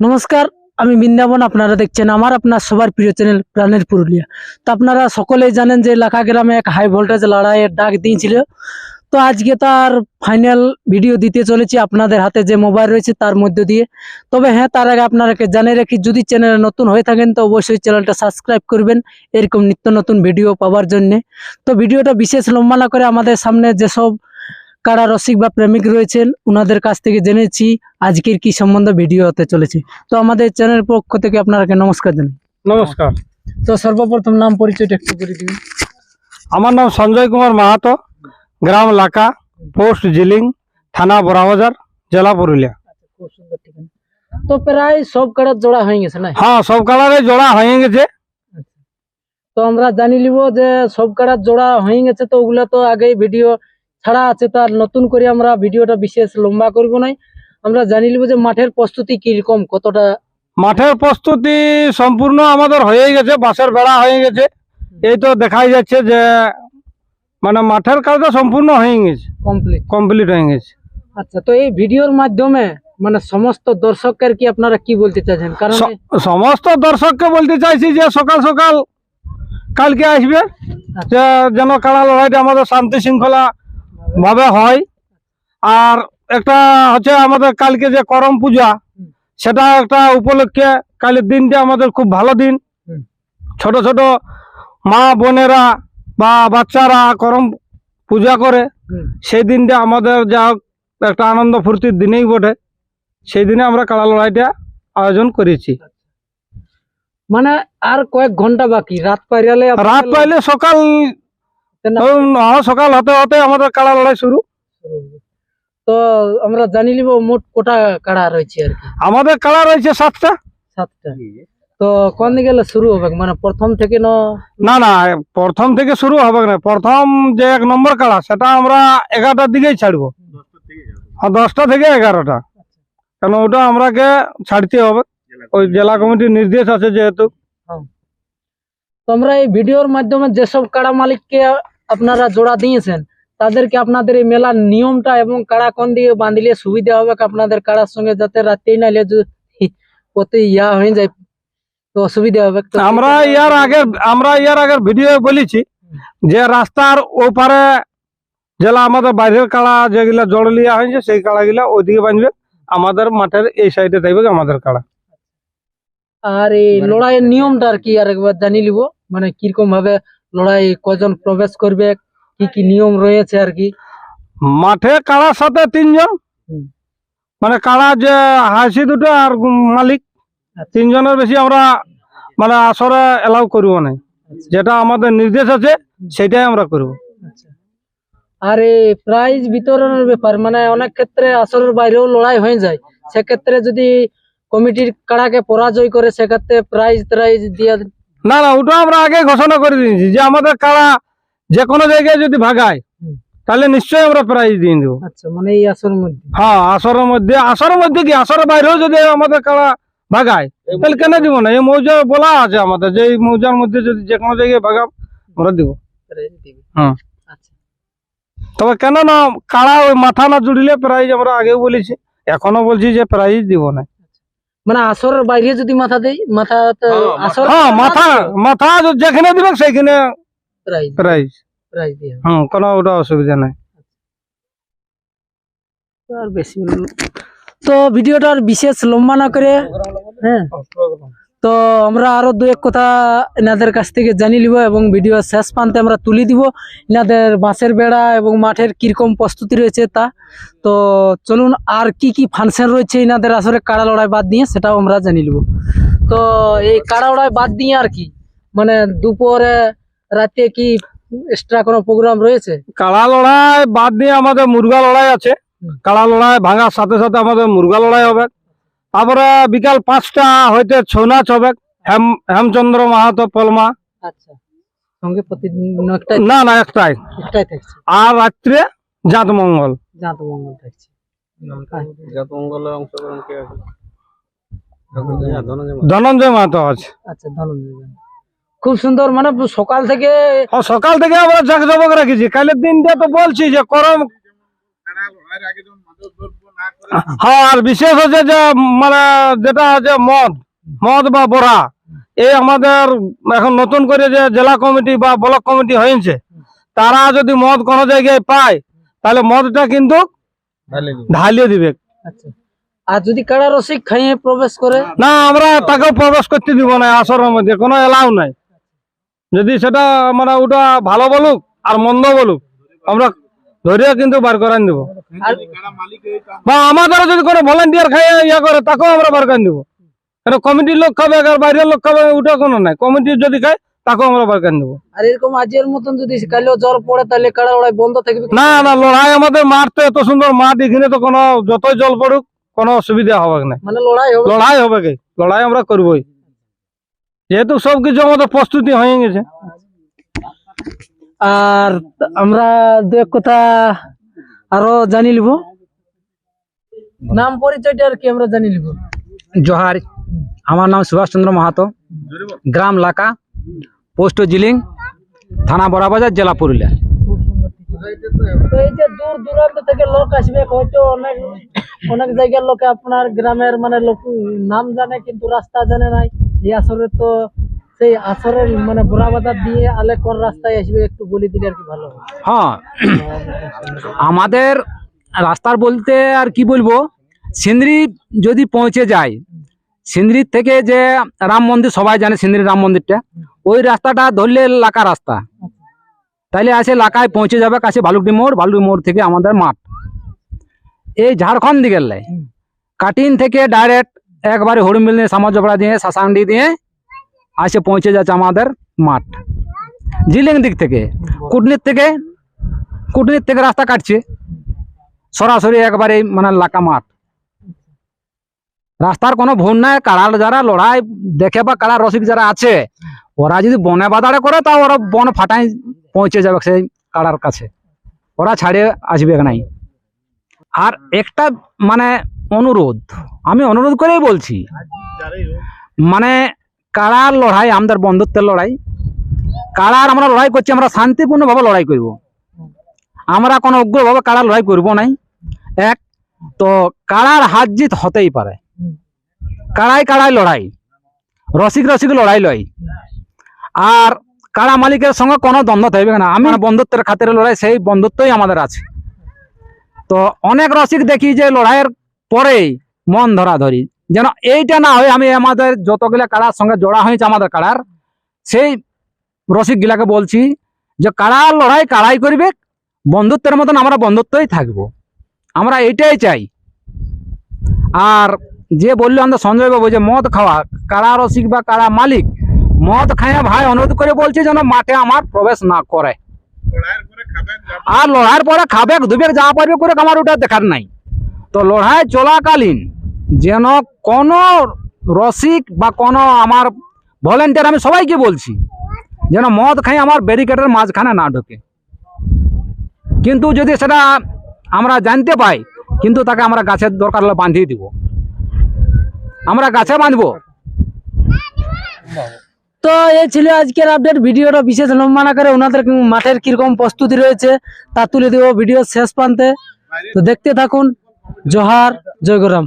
নমস্কার, আমি বৃন্দাবন, আপনারা দেখছেন আমার আপনার সবার প্রিয় চ্যানেল প্রাণের পুরুলিয়া। তো আপনারা সকলেই জানেন যে লাখা গ্রামে এক হাই ভোল্টেজ লড়াইয়ের ডাক দিয়েছিল। তো আজকে তার ফাইনাল ভিডিও দিতে চলেছি আপনাদের হাতে যে মোবাইল রয়েছে তার মধ্য দিয়ে। তবে হ্যাঁ তার আগে আপনারাকে জানিয়ে রাখি, যদি চ্যানেলে নতুন হয়ে থাকেন তো অবশ্যই চ্যানেলটা সাবস্ক্রাইব করবেন। এরকম নিত্য নতুন ভিডিও পাওয়ার জন্য। তো ভিডিওটা বিশেষ লম্বা না করে আমাদের সামনে যেসব কারা রসিক বা প্রেমিক রয়েছেন ওনাদের কাছ থেকে জেনেছি আজকের কি সম্বন্ধে ভিডিও হতে চলেছে। তো আমাদের চ্যানেল পক্ষ থেকে আপনাকে নমস্কার জানাই। নমস্কার। তো সর্বপ্রথম নাম পরিচয়টা একটু করে দিন আমার নাম সঞ্জয় কুমার মাহাতো গ্রাম লাকা পোস্ট জিলিং থানা বড়াবাজার জেলা পুরুলিয়া। ঠিকানা। তো প্রায় সব কাড়ার জোড়া হয়ে গেছে না? হ্যাঁ সব কালারে জোড়া হয়ে গেছে। তো আমরা জানি লিব যে সব কাড়ার জোড়া হয়ে গেছে তো ওগুলা তো আগেই ভিডিও ছাড়া আছে তার নতুন করে আমরা ভিডিওটা বিশেষ লম্বা করব নাই। আমরা জানি লিব যে মাঠের প্রস্তুতি কীরকম কতটা? মাঠের প্রস্তুতি সম্পূর্ণ আমাদের হয়ে গেছে বাসের বেড়া হয়ে গেছে। এই তো দেখাই যাচ্ছে যে মানে মাঠের কাজটা সম্পূর্ণ হয়ে গেছে। কমপ্লিট কমপ্লিট হয়ে গেছে। আচ্ছা তো এই ভিডিওর মাধ্যমে মানে সমস্ত দর্শকের কি আপনারা কি বলতে চাইছেন? কারণ সমস্ত দর্শককে বলতে চাইছি যে সকাল সকাল কালকে আসবে। যে যেন কাড়া লড়াইটা আমাদের শান্তি শৃঙ্খলা ভাবে হয়। আর একটা হচ্ছে আমাদের কালকে যে করম পূজা সেটা একটা উপলক্ষে কালের দিনটা আমাদের খুব ভালো দিন। ছোট ছোট মা বোনেরা বা বাচ্চারা করম পূজা করে সেই দিনটা আমাদের যা হোক একটা আনন্দ ফুর্তির দিনেই বটে। সেই দিনে আমরা কাড়া লড়াইটা আয়োজন করেছি। মানে আর কয়েক ঘণ্টা বাকি? রাত পাইলে রাত পাইলে সকাল সকাল হতে হতে আমাদের কাড়া লড়াই শুরু। তো আমরা জানি নিব মোট কোটা কাড়া রয়েছে আর আমাদের কাড়া রয়েছে সাতটা। সাতটা। তো কোন দিকে গেলে শুরু হবে? মানে প্রথম থেকে ন? না না প্রথম থেকে শুরু হবে না। প্রথম যে এক নম্বর কাড়া সেটা আমরা এগারোটার দিকেই ছাড়বো। আর দশটা থেকে এগারোটা। কেন ওটা আমরাকে ছাড়তে হবে। ওই জেলা কমিটির নির্দেশ আছে যেহেতু। তো আমরা এই ভিডিওর মাধ্যমে যেসব কাড়া মালিককে আপনারা জোড়া দিয়েছেন তাদেরকে আপনাদের এই মেলার নিয়মটা এবং কাড়া কোন দিকে বাঁধিলে সুবিধা হবে আপনাদের কাড়ার সঙ্গে যাতে রাতেই নাইলে যদি প্রতি ইয়া হয়ে যায় তো অসুবিধা হবে তো আমরা ইয়ার আগের আমরা ইয়ার আগের ভিডিও বলেছি যে রাস্তার ওপারে জেলা আমাদের বাইরের কাড়া যেগুলা জড় লিয়া হয়েছে সেই কাড়াগুলা ওইদিকে বাঁধবে আমাদের মাঠের এই সাইডে থাকবে আমাদের কাড়া আর এই লড়াইয়ের নিয়মটা আর কি আর একবার জানি লিব মানে কীরকম ভাবে লড়াই কজন প্রবেশ করবে কি কি নিয়ম রয়েছে আর কি? মাঠে কাড়ার সাথে তিনজন। মানে কাড়া যে হাসি দুটো আর মালিক আচ্ছা। তিনজনের বেশি আমরা মানে আসরে এলাউ করব না। যেটা আমাদের নির্দেশ আছে সেটাই আমরা করব। আচ্ছা। আর এই প্রাইজ বিতরণের ব্যাপার মানে অনেক ক্ষেত্রে আসরের বাইরেও লড়াই হয়ে যায়। সেক্ষেত্রে যদি কমিটির কাড়াকে পরাজয় করে সেক্ষেত্রে প্রাইজ ট্রাইজ দিয়ে না না ওটা আমরা আগে ঘোষণা করে দিয়েছি যে আমাদের কাড়া যে কোনো জায়গায় যদি ভাগায় তাহলে নিশ্চয়ই আমরা প্রাইজ দিয়ে দেবো। আচ্ছা মানে এই আসরের মধ্যে? হ্যাঁ আসরের মধ্যে আসরের মধ্যে কি আসরের বাইরেও যদি আমাদের কাড়া ভাগায় তাহলে কেন দিব না? এই মৌজা বলা আছে আমাদের যে এই মৌজার মধ্যে যদি যে কোনো জায়গায় ভাগাম আমরা দিব। হুম। আচ্ছা। তবে কেন না কাড়া ওই মাথা না জুড়িলে প্রাইজ আমরা আগেও বলেছি এখনও বলছি যে প্রাইজ দিব না। মানে আসরের বাইরে যদি মাথা দেই মাথা তো আসর হ্যাঁ মাথা মাথা যেখানে দিবেন সেখানে প্রাইজ প্রাইজ প্রাইজ দিয়ে হুম কোনো ওটা অসুবিধা নাই। তো আর বেশি তো ভিডিওটা বিশেষ লম্বা না করে হ্যাঁ। তো আমরা আরও দু এক কথা এনাদের কাছ থেকে জানিয়ে নিব এবং ভিডিও শেষ প্রান্তে আমরা তুলে দিব। এনাদের বাঁশের বেড়া এবং মাঠের কীরকম প্রস্তুতি রয়েছে তা। তো চলুন আর কি কি ফাংশন রয়েছে এনাদের আসলে কাড়া লড়াই বাদ দিয়ে সেটাও আমরা জানিয়ে নিব। তো এই কাড়া লড়াই বাদ দিয়ে আর কি মানে দুপুরে রাতে কি এক্সট্রা কোনো প্রোগ্রাম রয়েছে? কাড়া লড়াই বাদ দিয়ে আমাদের মুরগা লড়াই আছে। কাড়া লড়াই ভাঙার সাথে সাথে আমাদের মুরগা লড়াই হবে। তারপরে বিকাল পাঁচটা হইতে ছৌ নাচ হবে হেম হেমচন্দ্র মাহাতো পলমা। আচ্ছা সঙ্গে প্রতিদিন একটাই না না একটাই। একটাই থাকছে? আর রাত্রে জাত মঙ্গল। জাত মঙ্গল থাকছে। ধনঞ্জয় মাহাতো। আছে। আচ্ছা খুব সুন্দর মানে সকাল থেকে সকাল থেকে আমরা জাক জমক রেখেছি কালের দিনটা তো বলছি যে করম হ্যাঁ আর বিশেষ হচ্ছে যে মানে যেটা আছে মদ মদ বা বড়া এই আমাদের এখন নতুন করে যে জেলা কমিটি বা ব্লক কমিটি হয়েছে তারা যদি মদ কোনো জায়গায় পায় তাহলে মদটা কিন্তু ঢালিয়ে দিবে। আচ্ছা। আর যদি কারা রসিক খাইয়ে প্রবেশ করে? না আমরা তাকে প্রবেশ করতে দিব না আসরের মধ্যে কোনো এলাও নাই। যদি সেটা মানে ওটা ভালো বলুক আর মন্দ বলুক আমরা ধরিয়ে কিন্তু বার করান দেবো। বা আমাদের যদি কোনো ভলেন্টিয়ার খাইয়ে ইয়ে করে তাকেও আমরা বার করে দেবো। এটা কমিটির লোক খাবে আর বাইরের লোক খাবে ওটা কোনো নাই। কমিটির যদি খায় তাকেও আমরা বার করে দেবো। আর এরকম আজের মতন যদি কালেও জ্বর পড়ে তাহলে কারা লড়াই বন্ধ থাকবে না না লড়াই আমাদের মাঠ তো এত সুন্দর মাঠ এখানে তো কোনো যতই জল পড়ুক কোনো অসুবিধা হবে না মানে লড়াই হবে। লড়াই হবে কি? লড়াই আমরা করবোই। যেহেতু সবকিছু আমাদের প্রস্তুতি হয়ে গেছে। আর আমরা দু এক কথা আরও জানি লিব নাম পরিচয়টা আর কি আমরা জানি লিব জোহার আমার নাম সুভাষ চন্দ্র মাহাতো। গ্রাম লাকা পোস্ট জিলিং থানা বড়াবাজার জেলা পুরুলিয়া। তো এই যে দূর দূরান্ত থেকে লোক আসবে হয়তো অনেক অনেক জায়গার লোকে আপনার গ্রামের মানে লোক নাম জানে কিন্তু রাস্তা জানে নাই। এই আসরে তো সেই আসরের মানে বুড়াবাজার দিয়ে আলে কোন রাস্তায় আসবে একটু বলে দিলে আর কি ভালো হ্যাঁ? আমাদের রাস্তার বলতে আর কি বলব, সিন্দ্রি যদি পৌঁছে যায়, সিন্দ্রির থেকে যে রাম মন্দির, সবাই জানে সিন্দ্রি রাম মন্দিরটা, ওই রাস্তাটা ধরলে লাকা রাস্তা। তাইলে আসে লাকায় পৌঁছে যাবে কাছে ভালুকডি মোড় ভালুকডি মোড় থেকে আমাদের মাঠ। এই ঝাড়খণ্ড দিকে লাই। কাটিন থেকে ডাইরেক্ট একবারে হরিমিল নিয়ে সামাজপড়া দিয়ে, শাসান্ডি দিয়ে আসে পৌঁছে যাচ্ছে আমাদের মাঠ। জিলিং দিক থেকে, কুটনির থেকে কুটনির থেকে রাস্তা কাটছে। সরাসরি একবারে মানে লাকা মাঠ। রাস্তার কোনো ভুল নাই কাড়ার যারা লড়াই দেখে বা কাড়ার রসিক যারা আছে, ওরা যদি বনে বাদাড়ে করে তা ওরা বন ফাটাই পৌঁছে যাবে সেই কাড়ার কাছে। ওরা ছাড়িয়ে আসবে নাই আর একটা মানে অনুরোধ, আমি অনুরোধ করেই বলছি মানে কাড়ার লড়াই, আমাদের বন্ধুত্বের লড়াই। কাড়ার আমরা লড়াই করছি, আমরা শান্তিপূর্ণভাবে লড়াই করব। আমরা কোনো উগ্রভাবে কাড়ার লড়াই করব নাই। এক, তো কাড়ার হাত জিত হতেই পারে। কারাই কারাই লড়াই, রসিক রসিক লড়াই লয় আর কারা মালিকের সঙ্গে কোনো দ্বন্দ্ব থাকবে না। আমি বন্ধুত্বের খাতিরে লড়াই, সেই বন্ধুত্বই আমাদের আছে। তো অনেক রসিক দেখি যে লড়াইয়ের পরেই মন ধরা ধরি যেন এইটা না হয় আমি আমাদের যতগুলা কাড়ার সঙ্গে জোড়া হয়েছে আমাদের কাড়ার সেই রসিক গিলাকে বলছি যে কাড়ার লড়াই কাড়াই করবে বন্ধুত্বের মতন আমরা বন্ধুত্বই থাকব। আমরা এইটাই চাই। আর যে বলল আমাদের সঞ্জয় বাবু যে মদ খাওয়া কারা রসিক বা কারা মালিক মদ খাইয়া ভাই অনুরোধ করে বলছে যেন মাঠে আমার প্রবেশ না করে। আর লড়াইয়ের পরে খাবে ধুবে যা পারবে করে আমার ওটা দেখার নাই। তো লড়াই চলাকালীন যেন কোনো রসিক বা কোনো আমার ভলেন্টিয়ার, আমি সবাইকে বলছি, যেন মদ খাই আমার ব্যারিকেডের মাঝখানে না ঢোকে। কিন্তু যদি সেটা আমরা জানতে পাই, কিন্তু তাকে আমরা গাছের দরকার হলে বাঁধিয়ে দিব। আমরা গাছে বাঁধবো। তো এই ছিল আজকের আপডেট ভিডিওটা বিশেষ লম্বা না করে ওনাদের মাঠের কীরকম প্রস্তুতি রয়েছে তা তুলে দেবো ভিডিও শেষ প্রান্তে। তো দেখতে থাকুন। জোহার জয়গরাম